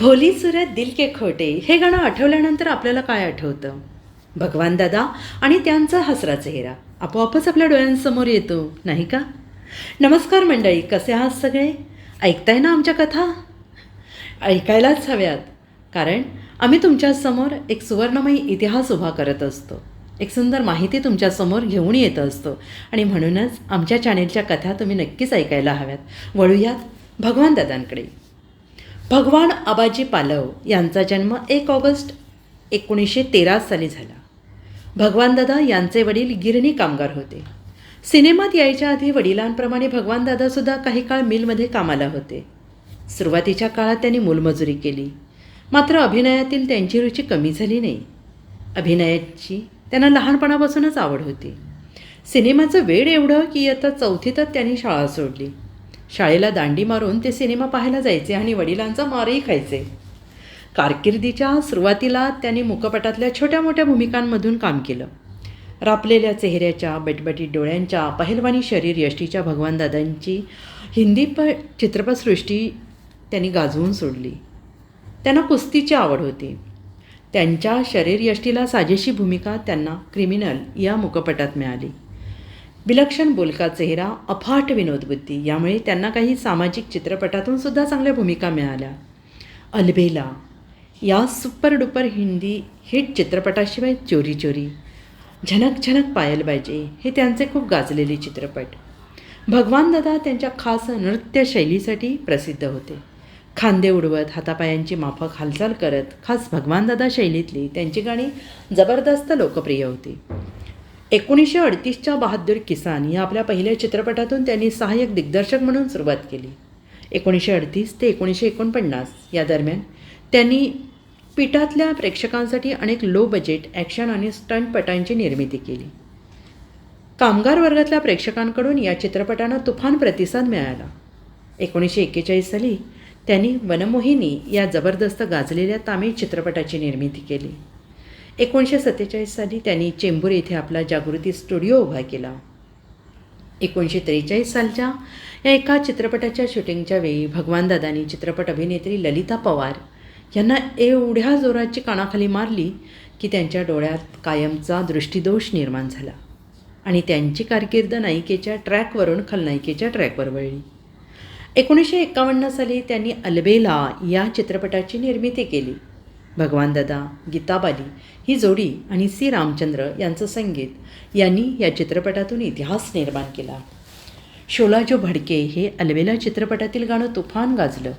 भोली सुरत दिल के खोटे हे गाणं आठवल्यानंतर आपल्याला काय आठवतं? भगवान दादा आणि त्यांचा हसरा चेहरा आपोआपच आपल्या डोळ्यांसमोर येतो नाही का? नमस्कार मंडळी कसे आहात सगळे? ऐकताय ना आमच्या कथा? ऐकायलाच हव्यात कारण आम्ही तुमच्यासमोर एक सुवर्णमयी इतिहास उभा करत असतो. एक सुंदर माहिती तुमच्यासमोर घेऊन येत असतो. आणि म्हणूनच आमच्या चॅनेलच्या कथा तुम्ही नक्कीच ऐकायला हव्यात. वळूयात भगवान दादांकडे. भगवान आबाजी पालव यांचा जन्म एक ऑगस्ट एकोणीसशे तेरा साली झाला. भगवानदादा यांचे वडील गिरणी कामगार होते. सिनेमात यायच्या आधी वडिलांप्रमाणे भगवानदादासुद्धा काही काळ मिलमध्ये कामाला होते. सुरुवातीच्या काळात त्यांनी मोलमजुरी केली. मात्र अभिनयातील त्यांची रुची कमी झाली नाही. अभिनयाची त्यांना लहानपणापासूनच आवड होती. सिनेमाचं वेळ एवढं की आता चौथीतच त्यांनी शाळा सोडली. शाळेला दांडी मारून ते सिनेमा पाहायला जायचे आणि वडिलांचा मारही खायचे. कारकिर्दीच्या सुरुवातीला त्यांनी मुखपटातल्या छोट्या मोठ्या भूमिकांमधून काम केलं. रापलेल्या चेहऱ्याच्या बटबटीत डोळ्यांच्या पहलवानी शरीर यष्टीच्या भगवानदादांची हिंदी प चित्रपटसृष्टी त्यांनी गाजवून सोडली. त्यांना कुस्तीची आवड होती. त्यांच्या शरीर यष्टीला साजेशी भूमिका त्यांना क्रिमिनल या मुखपटात मिळाली. विलक्षण बोलका चेहरा अफाट विनोदबुद्धी यामुळे त्यांना काही सामाजिक चित्रपटातून सुद्धा चांगल्या भूमिका मिळाल्या. अलबेला या सुपर डुपर हिंदी हिट चित्रपटाशिवाय चोरी चोरी. झनक झनक पायल पाहिजे हे त्यांचे खूप गाजलेले चित्रपट. भगवान दादा त्यांच्या खास नृत्यशैलीसाठी प्रसिद्ध होते. खांदे उडवत हातापायांची माफक हालचाल करत खास भगवानदादा शैलीतली त्यांची गाणी जबरदस्त लोकप्रिय होती. एकोणीसशे अडतीसच्या बहादूर किसान या आपल्या पहिल्या चित्रपटातून त्यांनी सहाय्यक दिग्दर्शक म्हणून सुरुवात केली. एकोणीसशे अडतीस ते एकोणीसशे एकोणपन्नास या दरम्यान त्यांनी पीठातल्या प्रेक्षकांसाठी अनेक लो बजेट ॲक्शन आणि स्टंटपटांची निर्मिती केली. कामगार वर्गातल्या प्रेक्षकांकडून या चित्रपटांना तुफान प्रतिसाद मिळाला. एकोणीसशे एक्केचाळीस साली त्यांनी वनमोहिनी या जबरदस्त गाजलेल्या तामिळ चित्रपटाची निर्मिती केली. एकोणीसशे सत्तेचाळीस साली त्यांनी चेंबूर येथे आपला जागृती स्टुडिओ उभा केला. एकोणीसशे त्रेचाळीस सालच्या या एका चित्रपटाच्या शूटिंगच्या वेळी भगवानदादांनी चित्रपट अभिनेत्री ललिता पवार यांना एवढ्या जोराची कानाखाली मारली की त्यांच्या डोळ्यात कायमचा दृष्टिदोष निर्माण झाला आणि त्यांची कारकीर्द नायिकेच्या ट्रॅकवरून खलनायिकेच्या ट्रॅकवर वळली. एकोणीसशे एकावन्न साली त्यांनी अलबेला या चित्रपटाची निर्मिती केली. भगवानदादा गीताबाली ही जोडी आणि सी रामचंद्र यांचं संगीत यांनी या चित्रपटातून इतिहास निर्माण केला. शोला जो भडके हे अलबेला चित्रपटातील गाणं तुफान गाजलं.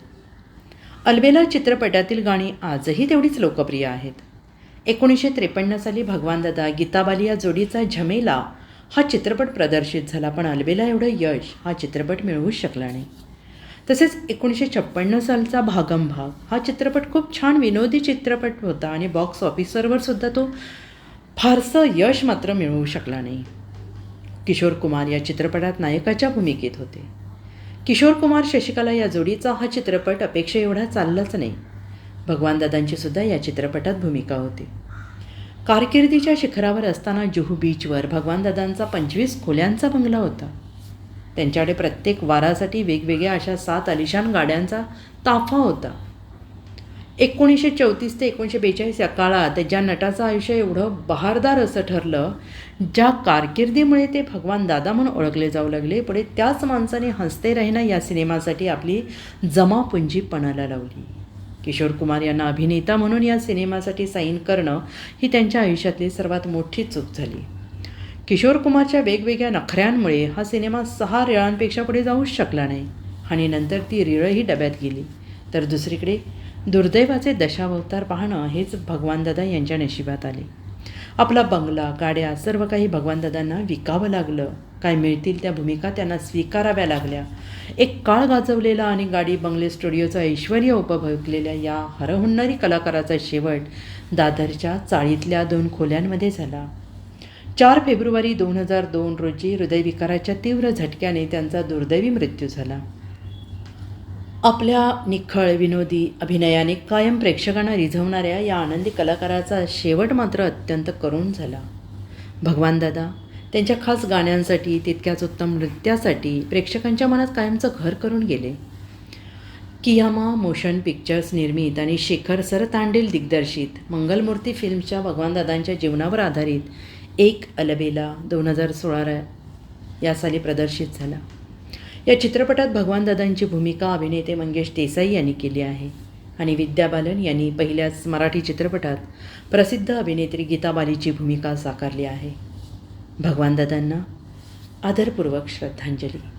अलबेला चित्रपटातील गाणी आजही तेवढीच लोकप्रिय आहेत. एकोणीसशे त्रेपन्न साली भगवानदादा गीताबाली या जोडीचा झमेला हा चित्रपट प्रदर्शित झाला पण अलबेला एवढं यश हा चित्रपट मिळवूच शकला नाही. तसेच एकोणीसशे छप्पन्न सालचा भागम भाग हा चित्रपट खूप छान विनोदी चित्रपट होता आणि बॉक्स ऑफिसरवर सुद्धा तो फारसं यश मात्र मिळवू शकला नाही. किशोर कुमार या चित्रपटात नायकाच्या भूमिकेत होते. किशोर कुमार शशिकला या जोडीचा हा चित्रपट अपेक्षा एवढा चाललाच नाही. भगवान सुद्धा या चित्रपटात भूमिका होती. कारकिर्दीच्या शिखरावर असताना जुहू बीचवर भगवान दादांचा पंचवीस खोल्यांचा बंगला होता. त्यांच्याकडे प्रत्येक वारासाठी वेगवेगळ्या अशा सात अलिशान गाड्यांचा ताफा होता. एकोणीसशे चौतीस ते एकोणीसशे बेचाळीस या काळात ज्या नटाचं आयुष्य एवढं बहारदार असं ठरलं ज्या कारकिर्दीमुळे ते भगवान दादा म्हणून ओळखले जाऊ लागले पुढे त्याच माणसाने हसते राहिना या सिनेमासाठी आपली जमापुंजी पणाला लावली. किशोर कुमार यांना अभिनेता म्हणून या सिनेमासाठी साईन करणं ही त्यांच्या आयुष्यातली सर्वात मोठी चूक झाली. किशोर कुमारच्या वेगवेगळ्या नखऱ्यांमुळे हा सिनेमा सहा रिळांपेक्षा पुढे जाऊच शकला नाही. आणि नंतर ती रिळही डब्यात गेली. तर दुसरीकडे दुर्दैवाचे दशावतार पाहणं हेच भगवानदादा यांच्या नशिबात आले. आपला बंगला गाड्या सर्व काही भगवानदादांना विकावं लागलं. काय मिळतील त्या भूमिका त्यांना स्वीकाराव्या लागल्या. एक काळ गाजवलेला आणि गाडी बंगले स्टुडिओचा ऐश्वर उपभोगलेल्या या हरहुन्नरी कलाकाराचा शेवट दादरच्या चाळीतल्या दोन खोल्यांमध्ये झाला. चार फेब्रुवारी दोन हजार दोन रोजी हृदयविकाराच्या तीव्र झटक्याने त्यांचा दुर्दैवी मृत्यू झाला. आपल्या निखळ विनोदी अभिनयाने कायम प्रेक्षकांना रिझवणाऱ्या या आनंदी कलाकाराचा शेवट मात्र अत्यंत करुण झाला. भगवान दादा त्यांच्या खास गाण्यांसाठी तितक्याच उत्तम नृत्यासाठी प्रेक्षकांच्या मनात कायमचं घर करून गेले. कियामा मोशन पिक्चर्स निर्मित आणि शेखर सरतांडेल दिग्दर्शित मंगलमूर्ती फिल्मच्या भगवानदादांच्या जीवनावर आधारित एक अलबेला दोन हजार सोळा या साली प्रदर्शित झाला. या चित्रपटात भगवानदादांची भूमिका अभिनेते मंगेश देसाई यांनी केली आहे आणि विद्या बालन यांनी पहिल्याच मराठी चित्रपटात प्रसिद्ध अभिनेत्री गीता बालीची भूमिका साकारली आहे. भगवानदादांना आदरपूर्वक श्रद्धांजली.